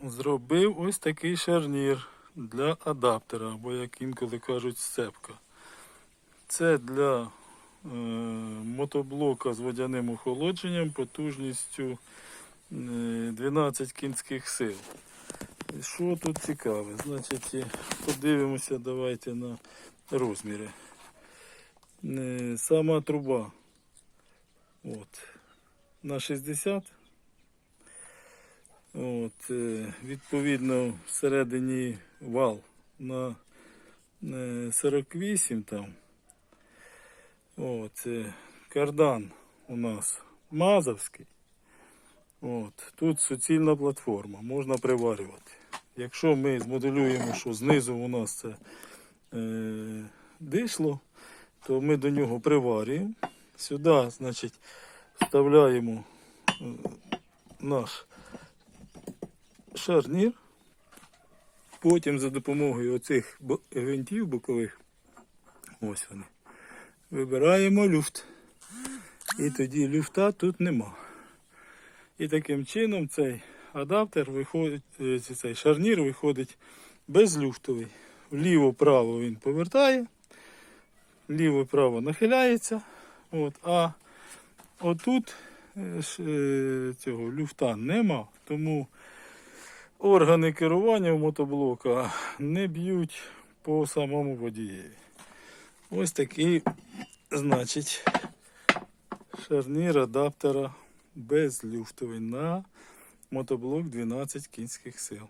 зробив ось такий шарнір для адаптера, або як інколи кажуть, сцепка. Це для е, мотоблока з водяним охолодженням потужністю е, 12 кінських сил. І Що тут цікаве? Значить, е, подивимося давайте на розміри. Е, Сама труба от, на 60. От, е, відповідно, всередині вал на е, 48 там. От, е, кардан у нас мазовський. От, тут суцільна платформа, можна приварювати. Якщо ми змоделюємо, що знизу у нас це е, дишло, то ми до нього приварюємо. Сюди, значить, вставляємо е, наш шарнір. Потім за допомогою оцих гвинтів бокових, ось вони, вибираємо люфт. І тоді люфта тут нема. І таким чином цей адаптер виходить, е, цей шарнір виходить безлюфтовий. Вліво-право він повертає, ліво-право нахиляється. От, а отут е, е, цього люфта нема, тому органи керування в мотоблока не б'ють по самому водієві. Ось такий, значить, шарнір адаптера безлюфтовий на мотоблок 12 кінських сил.